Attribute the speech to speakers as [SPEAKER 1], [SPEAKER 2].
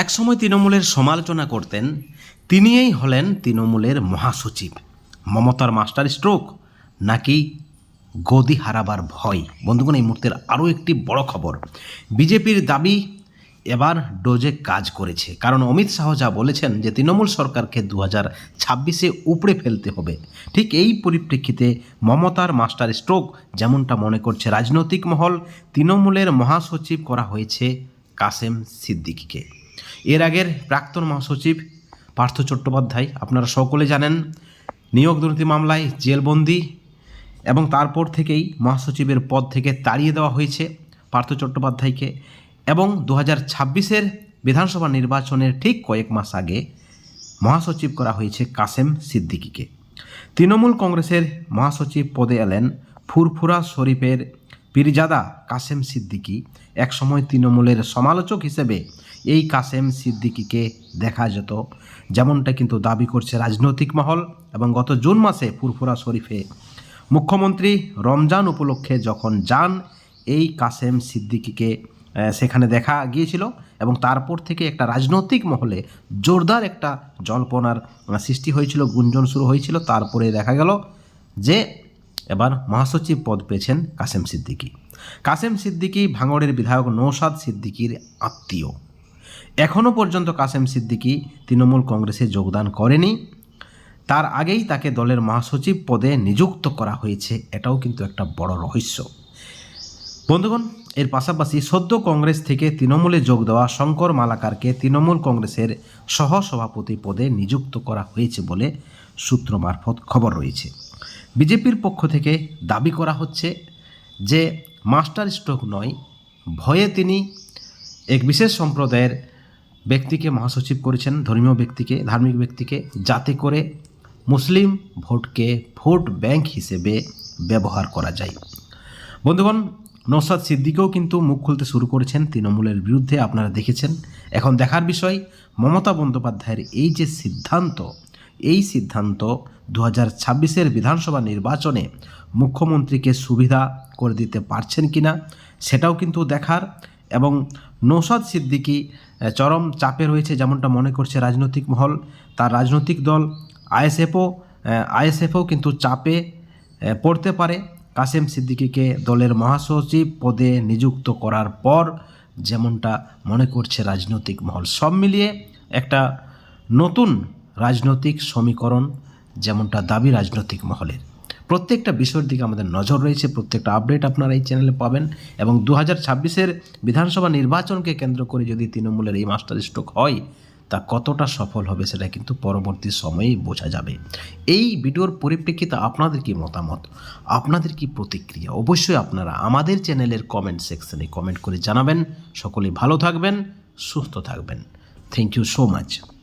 [SPEAKER 1] একসময় তৃণমূলের সমালোচনা করতেন, তিনিই হলেন তৃণমূলের মহাসচিব। মমতার মাস্টার স্ট্রোক নাকি গদি হারাবার ভয়? বন্ধুগণ, এই মুহূর্তের আরও একটি বড় খবর। বিজেপির দাবি এবার ডোজে কাজ করেছে। কারণ অমিত শাহ যা বলেছেন যে তৃণমূল সরকারকে দু হাজার ছাব্বিশে উপড়ে ফেলতে হবে, ঠিক এই পরিপ্রেক্ষিতে মমতার মাস্টার স্ট্রোক যেমনটা মনে করছে রাজনৈতিক মহল, তৃণমূলের মহাসচিব করা হয়েছে কাসেম সিদ্দিকিকে। এর আগের প্রাক্তন মহাসচিব পার্থ চট্টোপাধ্যায়, আপনারা সকলে জানেন, নিয়োগ দুর্নীতি মামলায় জেলবন্দি এবং তারপর থেকেই মহাসচিবের পদ থেকে তাড়িয়ে দেওয়া হয়েছে পার্থ চট্টোপাধ্যায়কে এবং দু হাজার ছাব্বিশের বিধানসভা নির্বাচনের ঠিক কয়েক মাস আগে মহাসচিব করা হয়েছে কাসেম সিদ্দিকিকে। তৃণমূল কংগ্রেসের মহাসচিব পদে এলেন ফুরফুরা শরীফের পীরজাদা কাসেম সিদ্দিকী একসময় তৃণমূলের সমালোচক হিসেবে এই কাসেম সিদ্দিকীকে দেখা যেত। যেমনটা কিন্তু দাবি করছে রাজনৈতিক মহল এবং গত জুন মাসে ফুরফুরা শরীফে। মুখ্যমন্ত্রী রমজান উপলক্ষে যখন যান, এই কাসেম সিদ্দিকীকে সেখানে দেখা গিয়েছিল এবং তারপর থেকে একটা রাজনৈতিক মহলে জোরদার একটা জল্পনার সৃষ্টি হয়েছিল, গুঞ্জন শুরু হয়েছিল। তারপরে দেখা গেল যে এবার মহাসচিব পদ পেয়েছেন কাসেম সিদ্দিকী। কাসেম সিদ্দিকী ভাঙড়ের বিধায়ক নৌসাদ সিদ্দিকীর আত্মীয়। এখনও পর্যন্ত কাসেম সিদ্দিকী তৃণমূল কংগ্রেসে যোগদান করেনি। তার আগেই তাকে দলের মহাসচিব পদে নিযুক্ত করা হয়েছে, এটাও কিন্তু একটা বড় রহস্য। বন্ধুগণ, এর পাশাপাশি সদ্য কংগ্রেস থেকে তৃণমূলে যোগ দেওয়া শঙ্কর মালাকারকে তৃণমূল কংগ্রেসের সহসভাপতি পদে নিযুক্ত করা হয়েছে বলে সূত্র মারফত খবর রয়েছে। বিজেপির পক্ষ থেকে দাবি করা হচ্ছে যে মাস্টার স্ট্রোক নয়, ভয়ে তিনি এক বিশেষ সম্প্রদায়ের ব্যক্তিকে মহাসচিব করেছেন, ধর্মীয় ব্যক্তিকে, ধার্মিক ব্যক্তিকে, যাতে করে মুসলিম ভোটকে ভোট ব্যাংক হিসেবে ব্যবহার করা যায়। বন্ধুগণ নৌসাদ সিদ্দিকেও কিন্তু মুখ খুলতে শুরু করেছেন তৃণমূলের বিরুদ্ধে, আপনারা দেখেছেন। এখন দেখার বিষয় মমতা বন্দ্যোপাধ্যায়ের এই যে সিদ্ধান্ত এই সিদ্ধান্ত দু হাজার ছাব্বিশের বিধানসভা নির্বাচনে মুখ্যমন্ত্রীকে সুবিধা করে দিতে পারছেন কিনা সেটাও কিন্তু দেখার এবং নৌসাদ সিদ্দিকি চরম চাপে রয়েছে যেমনটা মনে করছে রাজনৈতিক মহল। তার রাজনৈতিক দল আইএসএফও আইএসএফও কিন্তু চাপে পড়তে পারে। কাসেম সিদ্দিকিকে দলের মহাসচিব পদে নিযুক্ত করার পর যেমনটা মনে করছে রাজনৈতিক মহল। সব মিলিয়ে একটা নতুন রাজনৈতিক সমীকরণ যেমনটা দাবি রাজনৈতিক মহলের। প্রত্যেকটা বিষয়ের দিকে আমাদের নজর রয়েছে, প্রত্যেকটা আপডেট আপনারা এই চ্যানেলে পাবেন এবং দু হাজার ছাব্বিশের বিধানসভা নির্বাচনকে কেন্দ্র করে যদি তৃণমূলের এই মাস্টার স্ট্রোক হয়, তা কতটা সফল হবে সেটা কিন্তু পরবর্তী সময়েই বোঝা যাবে। এই ভিডিওর পরিপ্রেক্ষিতে আপনাদের কি মতামত? আপনাদের কি প্রতিক্রিয়া? অবশ্যই আপনারা আমাদের চ্যানেলের কমেন্ট সেকশনে কমেন্ট করে জানাবেন। সকলে ভালো থাকবেন, সুস্থ থাকবেন। Thank you so much